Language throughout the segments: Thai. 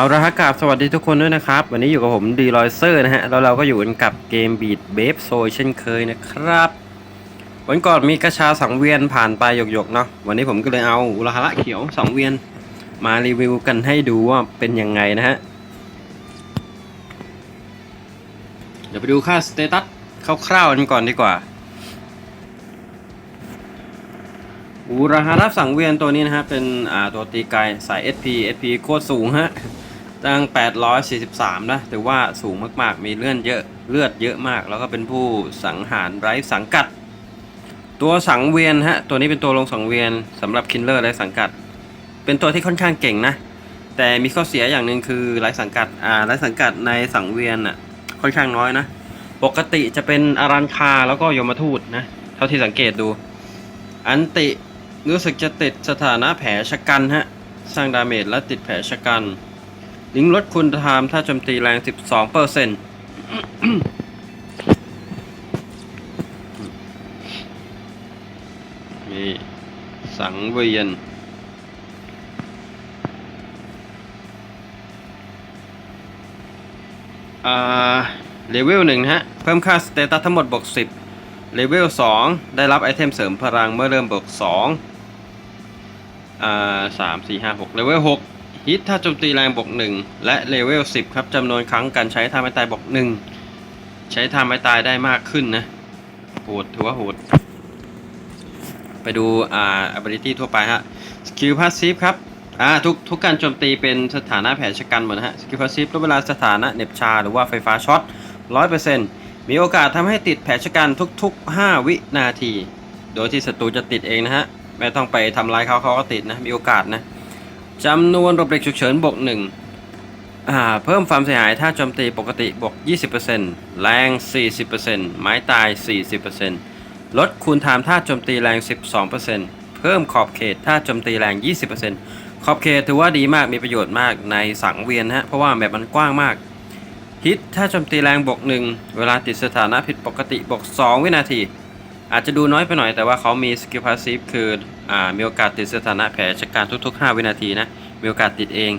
เอาละฮะกราบสวัสดีทุกคนด้วยนะครับ วันนี้อยู่กับผมดีลอยเซอร์นะฮะ แล้วเราก็อยู่กันกับเกมบีดเบฟโซเช่นเคยนะครับ วันก่อนมีกระชาสังเวียนผ่านไปหยกๆเนาะวันนี้ผมก็เลยเอาอุลาฮาระเขียวสังเวียนมารีวิวกันให้ดูว่าเป็นยังไงนะฮะ เดี๋ยวไปดูค่าสเตตัสคร่าวๆกันก่อนดีกว่าอูราฮารับสังเวียนตัวนี้นะฮะเป็นอ่าตัวตีไกลสาย SP SP โคตรสูงฮะ ตั้ง 843 นะ ถือว่าสูงมาก ๆ มีเลือดเยอะ เลือดเยอะมาก แล้วก็เป็นผู้สังหารไร้สังกัด ตัวสังเวียนฮะ ตัวนี้เป็นตัวลงสังเวียนสำหรับคินเลอร์ไร้สังกัด เป็นตัวที่ค่อนข้างเก่งนะ แต่มีข้อเสียอย่างหนึ่งคือไร้สังกัด อ่า ไร้สังกัดในสังเวียนอะ ค่อนข้างน้อยนะ ปกติจะเป็นอารันคาแล้วก็ยมทูตนะ เท่าที่สังเกตดู อันติรู้สึกจะติดสถานะแผลชะกันฮะ สร้างดาเมจและติดแผลชะกัน ลิงลดคุณธรรมถ้าโจมตีแรง 12เปอร์เซ็นต์นี่สังเวียนอ่าเลเวลหนึ่งฮะ เพิ่มค่าสเตตัสทั้งหมดบวก10เลเวล2ได้รับไอเทมเสริมพลังเมื่อเริ่มบวก2อ่าสามสี่ห้าหกเลเวล6 ฮิตถ้าโจมตีแรงบวก1 และเลเวล 10 ครับจำนวนครั้งการใช้ท่าไม้ตายบวก1 ใช้ท่าไม้ตายได้มากขึ้นนะโหดถือว่าโหด ไปดูอ่า ability ทั่วไปฮะสกิลพาสซีฟครับอ่าทุกทุกการโจมตีเป็นสถานะแผลชะกันหมดนะฮะสกิลพาสซีฟลดเวลาสถานะเน็บชาหรือว่าไฟฟ้าช็อต100%มีโอกาสทำให้ติดแผลชะกันทุก ๆ 5 วินาที โดยที่ศัตรูจะติดเองนะฮะไม่ต้องไปทำร้ายเขาเขาก็ติดนะมีโอกาสนะ จำนวนรบเหล็กฉุกเฉินบวก1อ่าเพิ่มความเสียหายถ้าโจมตีปกติบวก 20%แรง 40%ไม้ตาย 40%ลดคูณไทม์ถ้าโจมตีแรง 12%เพิ่มขอบเขตถ้าโจมตีแรง 20%ขอบเขตถือว่าดีมากมีประโยชน์มากในสังเวียนฮะเพราะว่าแบบมันกว้างมาก ฮิตถ้าโจมตีแรงบวกหนึ่งเวลาติดสถานะผิดปกติบวก 2 วินาที อาจจะดูน้อยไปหน่อยแต่ว่าเขามีสกิลพาสซีฟคืออ่ามีโอกาสติดสถานะแผลชะกันทุก ๆ 5 วินาทีนะ มีโอกาสติดเอง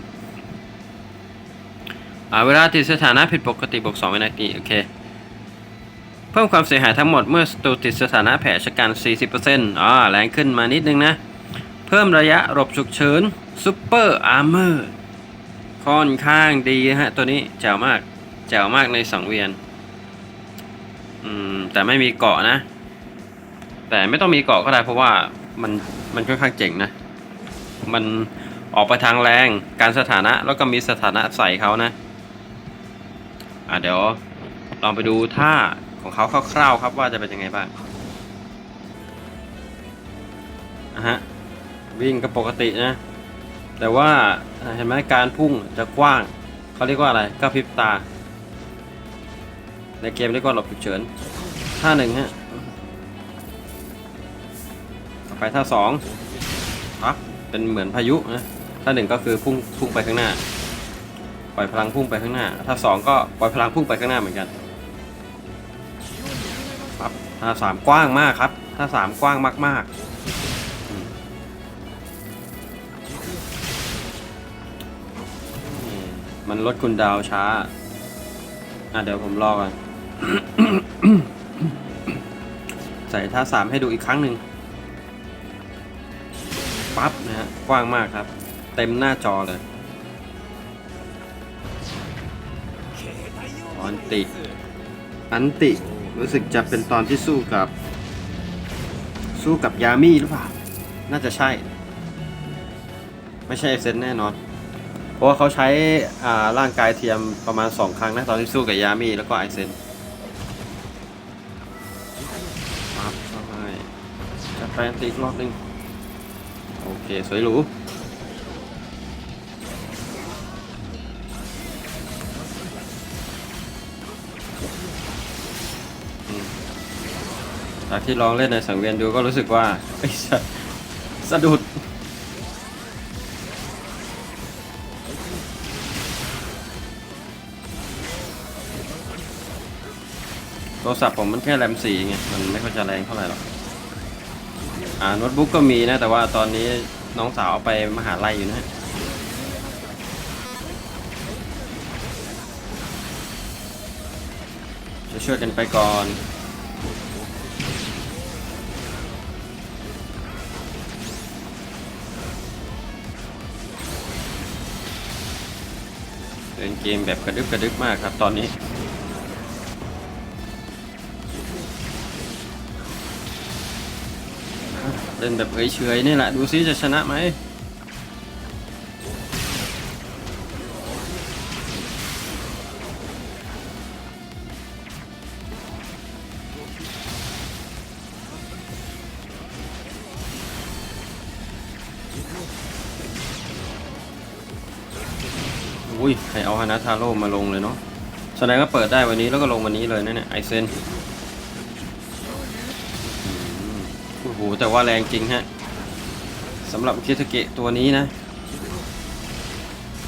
อ่าเวลาติดสถานะผิดปกติบวก2วินาทีโอเคเพิ่มความเสียหายทั้งหมดเมื่อศัตรูติดสถานะแผลชะกัน 40%อ่าแรงขึ้นมานิดนึงนะ เพิ่มระยะหลบฉุกเฉินซูเปอร์อาร์เมอร์ค่อนข้างดีนะฮะ ตัวนี้แจ๋วมาก แจ๋วมากในสังเวียน อืม แต่ไม่มีเกาะนะ แต่ไม่ต้องมีเกาะก็ได้เพราะว่ามันมันค่อนข้างเจ๋งนะ มันออกไปทางแรงการสถานะแล้วก็มีสถานะใส่เขานะ อะเดี๋ยวลองไปดูท่าของเขาคร่าวๆครับว่าจะเป็นยังไงบ้างอะฮะวิ่งก็ปกตินะ แต่ว่าเห็นไหมการพุ่งจะกว้างเขาเรียกว่าอะไรก็พริบตา ในเกมเรียกว่าหลบฉุกเฉินท่าหนึ่งฮะ ไปท่าสองครับเป็นเหมือนพายุนะท่าหนึ่งก็คือพุ่งพุ่งไปข้างหน้า ปล่อยพลังพุ่งไปข้างหน้าท่าสองก็ปล่อยพลังพุ่งไปข้างหน้าเหมือนกันครับท่าสามกว้างมากครับท่าสามกว้างมากๆมันลดคุณดาวช้า อะเดี๋ยวผมรอก่อน ใส่ท่าสามให้ดูอีกครั้งหนึ่ง ว้างมากครับ เต็มหน้าจอเลยอันติ อันติ รู้สึกจะเป็นตอนที่สู้กับ สู้กับยามี่หรือเปล่า น่าจะใช่ ไม่ใช่เซนแน่นอน เพราะว่าเขาใช้อ่าร่างกายเทียมประมาณ 2 ครั้งนะตอนที่สู้กับยามี่แล้วก็ไอเซนปั๊บเข้าให้จะแปลนตีอีกรอบหนึ่ง โอเค สวยหรูจากที่ลองเล่นในสังเวียนดูก็รู้สึกว่าอ้ยสสะดุด โทรศัพท์ผมมันแค่แรมสี่ไง มันไม่ค่อยจะแรงเท่าไหร่หรอก อ่าโน้ตบุ๊กก็มีนะ แต่ว่าตอนนี้น้องสาวไปมหาลัยอยู่นะ จะช่วยกันไปก่อน เป็นเกมแบบกระดึบกระดึบมากครับตอนนี้ เล่นแบบเฉยๆนี่แหละ ดูซิจะชนะไหมอุ้ย ใครเอาฮานาทาโร่มาลงเลยเนาะแสดงว่าเปิดได้วันนี้แล้วก็ลงวันนี้เลยนะเนี่ยไอเซน หแต่ว่าแรงจริงฮะสำหรับคิทเกะตัวนี้นะ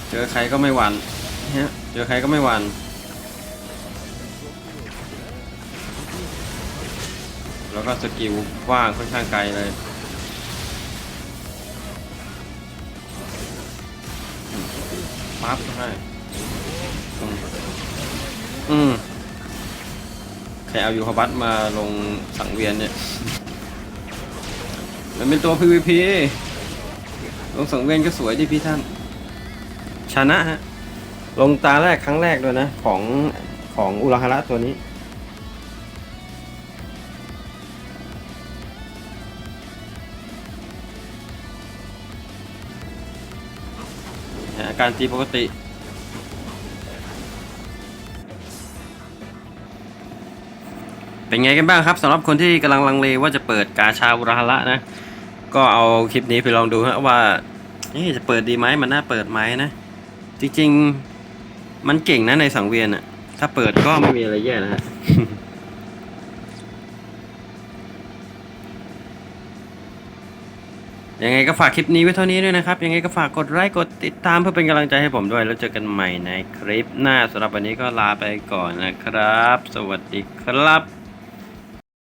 เจอใครก็ไม่หวั่นฮะเจอใครก็ไม่หวั่นแล้วก็สกิลว้างค่อนข้างไกลเลยปั๊บให้อืมใครเอายูฮาบัตมาลงสังเวียนเนี่ย มันเป็นตัว PVP ลงสังเวียนก็สวยดิพี่ท่าน ชนะฮะ ลงตาแรกครั้งแรกด้วยนะ ของของอุราฮาระตัวนี้ อาการตีปกติ เป็นไงกันบ้างครับสำหรับคนที่กำลังลังเลว่าจะเปิดกาชาอุราฮาระนะ ก็เอาคลิปนี้ไปลองดูฮะว่าเอ๊ะจะเปิดดีไหมมันน่าเปิดไหมนะ จริงๆ มันเก่งนะในสังเวียนอะถ้าเปิดก็ไม่มีอะไรแย่นะฮะยังไงก็ฝากคลิปนี้ไว้เท่านี้ด้วยนะครับ ยังไงก็ฝากกดไลค์กดติดตามเพื่อเป็นกำลังใจให้ผมด้วย แล้วเจอกันใหม่ในคลิปหน้าสำหรับวันนี้ก็ลาไปก่อนนะครับ สวัสดีครับ